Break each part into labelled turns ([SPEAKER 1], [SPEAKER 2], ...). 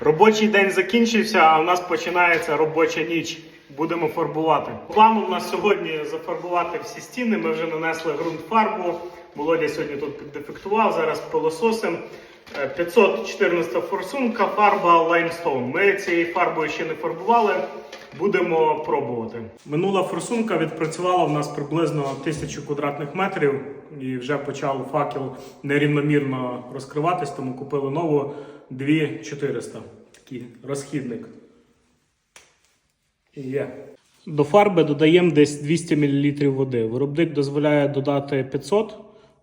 [SPEAKER 1] Робочий день закінчився, а у нас починається робоча ніч. Будемо фарбувати. План у нас сьогодні зафарбувати всі стіни. Ми вже нанесли ґрунт фарбу. Володя сьогодні тут піддефектував. Зараз пилососим. Е, 514 форсунка, фарба лаймстоун. Ми цією фарбою ще не фарбували. Будемо пробувати. Минула форсунка відпрацювала в нас приблизно 1000 квадратних метрів і вже почав факел нерівномірно розкриватись, тому купили нову 2400. Такий розхідник. Є. До фарби додаємо десь 200 мл води. Виробник дозволяє додати 500,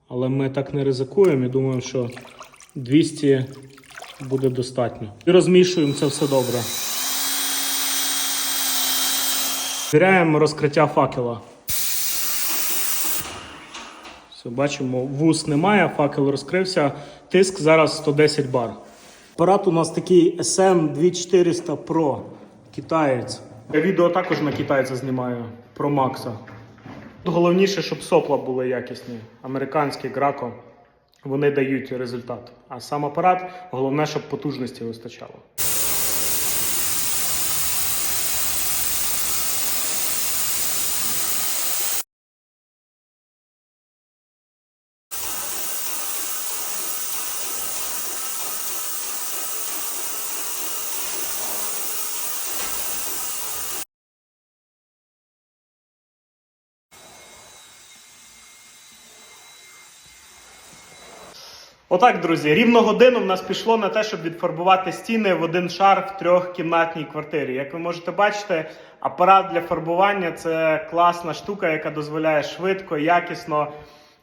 [SPEAKER 1] але ми так не ризикуємо і думаємо, що 200 буде достатньо. І розмішуємо це все добре. Звіряємо розкриття факела. Все, бачимо, вуз немає, факел розкрився. Тиск зараз 110 бар. Апарат у нас такий SM2400 Pro. Китаєць. Я відео також на китайця знімаю про Макса. Головніше, щоб сопла були якісні. Американські Грако. Вони дають результат. А сам апарат головне, щоб потужності вистачало. Отак, друзі, рівно годину в нас пішло на те, щоб відфарбувати стіни в один шар в трьохкімнатній квартирі. Як ви можете бачити, апарат для фарбування це класна штука, яка дозволяє швидко, якісно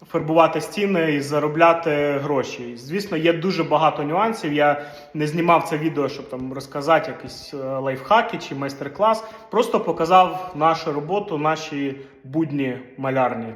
[SPEAKER 1] фарбувати стіни і заробляти гроші. Звісно, є дуже багато нюансів. Я не знімав це відео, щоб там розказати якісь е, лайфхаки чи майстер-клас. Просто показав нашу роботу, наші будні малярні.